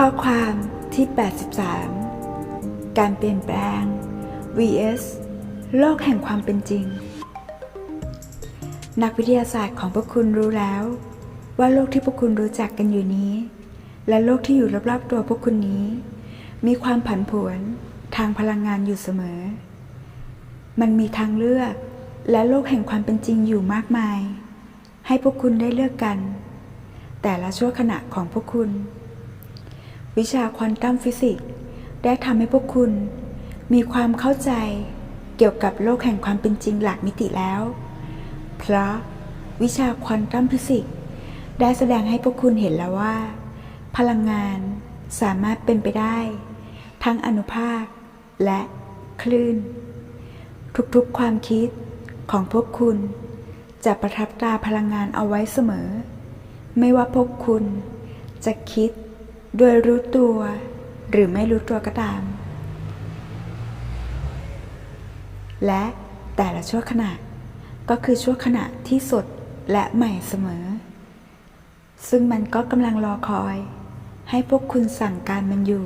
ข้อความที่ 83 การเปลี่ยนแปลง vs โลกแห่งความเป็นจริง นักวิทยาศาสตร์ของพวกคุณรู้แล้ว ว่าโลกที่พวกคุณรู้จักกันอยู่นี้ และโลกที่อยู่รอบๆตัวพวกคุณนี้ มีความผันผวนทางพลังงานอยู่เสมอ มันมีทางเลือกและโลกแห่งความเป็นจริงอยู่มากมาย ให้พวกคุณได้เลือกกัน แต่ละชั่วขณะของพวกคุณ วิชาควอนตัมฟิสิกส์ได้ทำให้พวกคุณ มีความเข้าใจเกี่ยวกับโลกแห่งความเป็นจริงหลักมิติแล้ว เพราะวิชาควอนตัมฟิสิกส์ได้แสดงให้พวกคุณเห็นแล้วว่า พลังงานสามารถเป็นไปได้ ทั้งอนุภาคและคลื่น ทุกๆความคิดของพวกคุณ จะประทับตราพลังงานเอาไว้เสมอ ไม่ว่าพวกคุณจะคิด โดยรู้ตัวหรือไม่รู้ตัวก็ตาม และแต่ละชั่วขณะก็คือชั่วขณะที่สดและใหม่เสมอ ซึ่งมันก็กำลังรอคอย ให้พวกคุณสั่งการมันอยู่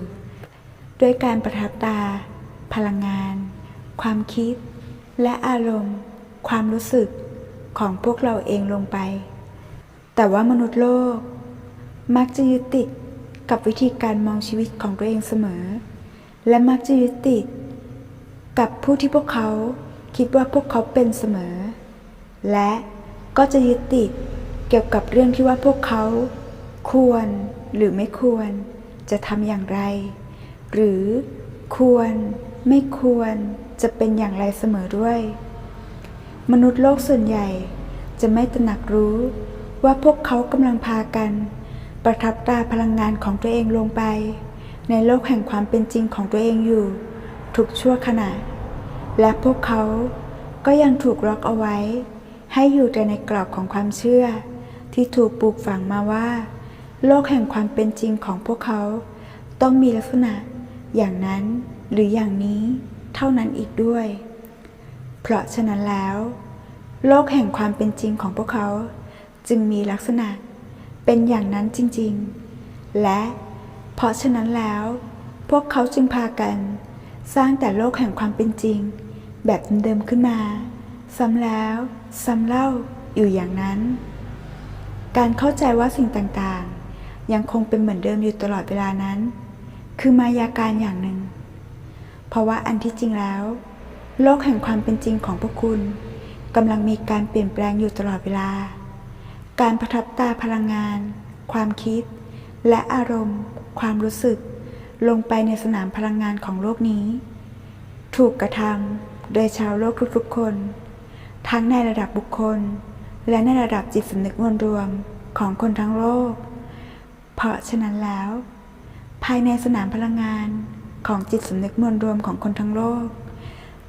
ด้วยการประทับตา พลังงาน ความคิด และอารมณ์ ความรู้สึกของพวกเราเองลงไป แต่ว่ามนุษย์โลก มักจะยึดติด กับวิธีการมองชีวิตของตัวเองเสมอ และมักจะยึดติด กับผู้ที่พวกเขาคิดว่าพวกเขาเป็นเสมอ และก็จะยึดติดเกี่ยวกับเรื่องที่ว่าพวกเขา ควรหรือไม่ควร จะทำอย่างไร หรือควรไม่ควรจะเป็นอย่างไรเสมอด้วย มนุษย์โลกส่วนใหญ่จะไม่ตระหนักรู้ว่าพวกเขากำลังพากัน ประทับตราพลังงานของตัวเองลงไป ในโลกแห่งความเป็นจริงของตัวเองอยู่ ทุกชั่วขณะ และพวกเขาก็ยังถูกล็อกเอาไว้ ให้อยู่แต่ในกรอบของความเชื่อ ที่ถูกปลูกฝังมาว่า โลกแห่งความเป็นจริงของพวกเขา ต้องมีลักษณะ อย่างนั้นหรืออย่างนี้เท่านั้นอีกด้วย เพราะฉะนั้นแล้ว โลกแห่งความเป็นจริงของพวกเขา จึงมีลักษณะ เป็นอย่างนั้นจริงๆ และเพราะฉะนั้นแล้ว พวกเขาจึงพากัน สร้างแต่โลกแห่งความเป็นจริง แบบเดิมๆขึ้นมา ซ้ำแล้วซ้ำเล่าอยู่อย่างนั้น การเข้าใจว่าสิ่งต่างๆ ยังคงเป็นเหมือนเดิมอยู่ตลอดเวลานั้น คือมายาการอย่างหนึ่ง เพราะว่าอันที่จริงแล้ว โลกแห่งความเป็นจริงของพวกคุณกำลังมีการเปลี่ยนแปลงอยู่ตลอดเวลา การประทับตาพลังงาน ความคิด และอารมณ์ ความรู้สึก ลงไปในสนามพลังงานของโลกนี้ ถูกกระทำโดยชาวโลกทุกๆคน ทั้งในระดับบุคคล และในระดับจิตสำนึกมวลรวมของคนทั้งโลก เพราะฉะนั้นแล้ว ภายในสนามพลังงานของจิตสำนึกมวลรวมของคนทั้งโลก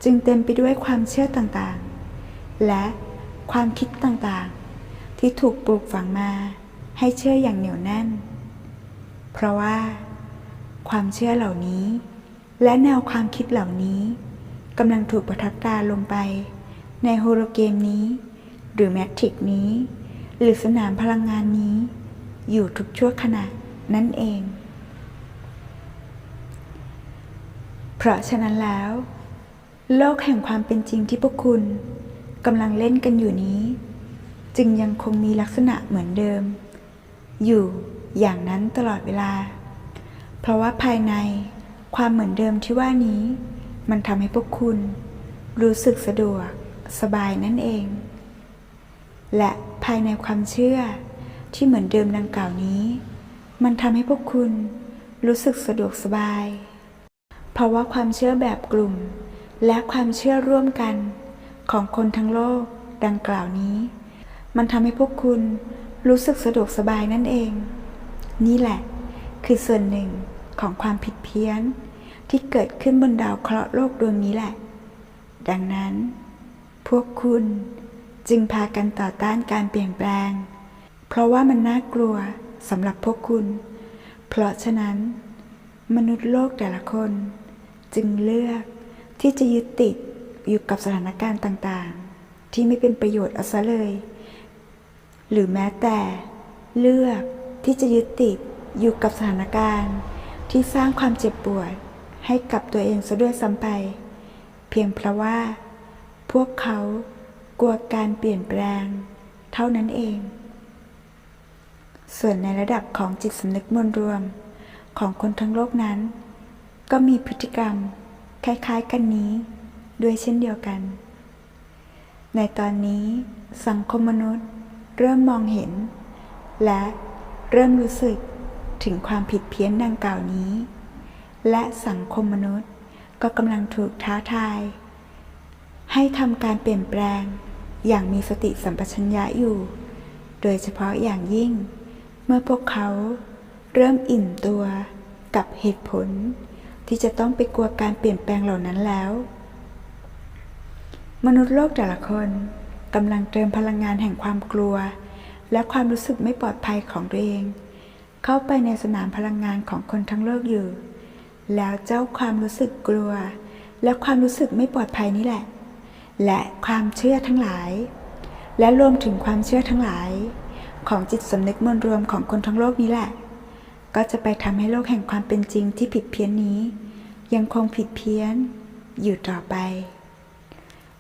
จึงเต็มไปด้วยความเชื่อต่างๆ และความคิดต่างๆ ที่ถูกปลูกฝังมาให้เชื่ออย่างเหนียวแน่น เพราะว่า ความเชื่อเหล่านี้ และแนวความคิดเหล่านี้กำลังถูกประทับตราลงไป ในโฮโลเกมนี้ หรือแมทริกนี้ หรือสนามพลังงานนี้ อยู่ทุกชั่วขณะนั่นเอง เพราะฉะนั้นแล้ว โลกแห่งความเป็นจริงที่พวกคุณกำลังเล่นกันอยู่นี้ จึงยังคงมีลักษณะเหมือนเดิม อยู่อย่างนั้นตลอดเวลา เพราะว่าภายในความเหมือนเดิมที่ว่านี้ มันทำให้พวกคุณ รู้สึกสะดวกสบายนั่นเอง และภายในความเชื่อที่เหมือนเดิมดังกล่าวนี้ มันทำให้พวกคุณรู้สึกสะดวกสบาย เพราะว่าความเชื่อแบบกลุ่ม และความเชื่อร่วมกันของคนทั้งโลกดังกล่าวนี้ มันทำให้พวกคุณรู้สึกสะดวกสบายนั่นเอง นี่แหละ คือส่วนหนึ่งของความผิดเพี้ยน ที่เกิดขึ้นบนดาวเคราะห์โลกดวงนี้แหละ ดังนั้น พวกคุณจึงพากันต่อต้านการเปลี่ยนแปลง เพราะว่ามันน่ากลัวสำหรับพวกคุณ เพราะฉะนั้น มนุษย์โลกแต่ละคน จึงเลือกที่จะยึดติดอยู่กับสถานการณ์ต่างๆ ที่ไม่เป็นประโยชน์เอาซะเลย หรือแม้แต่เลือกที่จะยึดติดอยู่กับสถานการณ์ ที่สร้างความเจ็บปวดให้กับตัวเองซะด้วยซ้ำไป เพียงเพราะว่า พวกเขากลัวการเปลี่ยนแปลง เท่านั้นเอง ส่วนในระดับของจิตสำนึกมวลรวมของคนทั้งโลกนั้น ก็มีพฤติกรรมคล้ายๆกันนี้ ด้วยเช่นเดียวกัน ในตอนนี้สังคมมนุษย์ เริ่มมองเห็น และเริ่มรู้สึกถึงความผิดเพี้ยนดังกล่าวนี้ และสังคมมนุษย์ก็กำลังถูกท้าทาย ให้ทำการเปลี่ยนแปลงอย่างมีสติสัมปชัญญะอยู่ โดยเฉพาะอย่างยิ่ง เมื่อพวกเขาเริ่มอิ่มตัวกับเหตุผล ที่จะต้องไปกลัวการเปลี่ยนแปลงเหล่านั้นแล้ว มนุษย์โลกแต่ละคน กำลังเติมพลังงานแห่งความกลัว และความรู้สึกไม่ปลอดภัยของตัวเอง เข้าไปในสนามพลังงานของคนทั้งโลกอยู่ แล้วเจ้าความรู้สึกกลัว และความรู้สึกไม่ปลอดภัยนี่แหละ และความเชื่อทั้งหลาย และรวมถึงความเชื่อทั้งหลาย ของจิตสำนึกมวลรวมของคนทั้งโลกนี้แหละ ก็จะไปทำให้โลกแห่งความเป็นจริงที่ผิดเพี้ยนนี้ ยังคงผิดเพี้ยนอยู่ต่อไป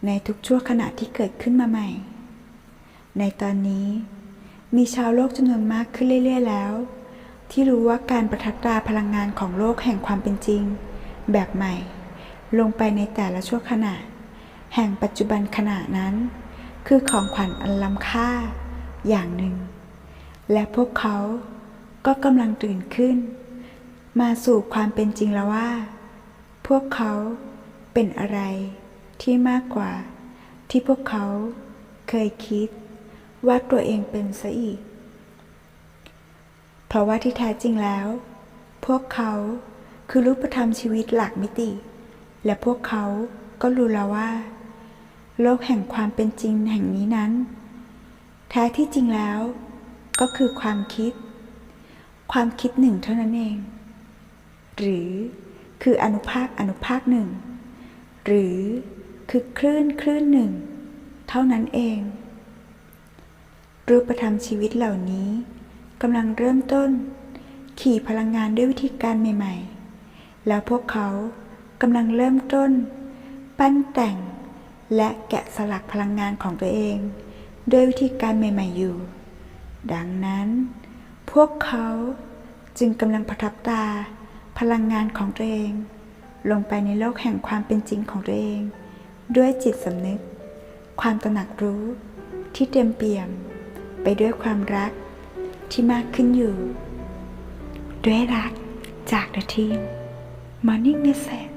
ในทุกชั่วขณะที่เกิดขึ้นมาใหม่ ในตอนนี้ มีชาวโลกจำนวนมากขึ้นเรื่อย ๆ แล้ว ที่รู้ว่าการประทับตราพลังงานของโลกแห่งความเป็นจริง แบบใหม่ ลงไปในแต่ละชั่วขณะ แห่งปัจจุบันขณะนั้น คือของขวัญอันล้ำค่าอย่างหนึ่ง และพวกเขาก็กำลังตื่นขึ้น มาสู่ความเป็นจริงแล้วว่า พวกเขาเป็นอะไร ที่มากกว่า ที่พวกเขาเคยคิดว่าตัวเองเป็นซะอีก เพราะว่าที่แท้จริงแล้ว พวกเขาคือรูปธรรมชีวิตหลักมิติ และพวกเขาก็รู้แล้วว่า โลกแห่งความเป็นจริงแห่งนี้นั้น แท้ที่จริงแล้ว ก็คือความคิด ความคิดหนึ่งเท่านั้นเอง หรือคืออนุภาคอนุภาคหนึ่ง หรือ คือคลื่นคลื่นหนึ่ง เท่านั้นเอง รูปธรรมชีวิตเหล่านี้กำลังเริ่มต้น ขี่พลังงานด้วยวิธีการใหม่ ๆ แล้วพวกเขากำลังเริ่มต้น ปั้นแต่งและแกะสลักพลังงานของตัวเอง ด้วยวิธีการใหม่ ๆ อยู่ ดังนั้น พวกเขาจึงกำลังประทับตาพลังงานของตัวเอง ลงไปในโลกแห่งความเป็นจริงของตัวเอง ด้วยจิตสำนึก ความตระหนักรู้ที่เต็มเปี่ยม ไปด้วยความรักที่มากขึ้นอยู่ ด้วยรักจาก The Team Morning Message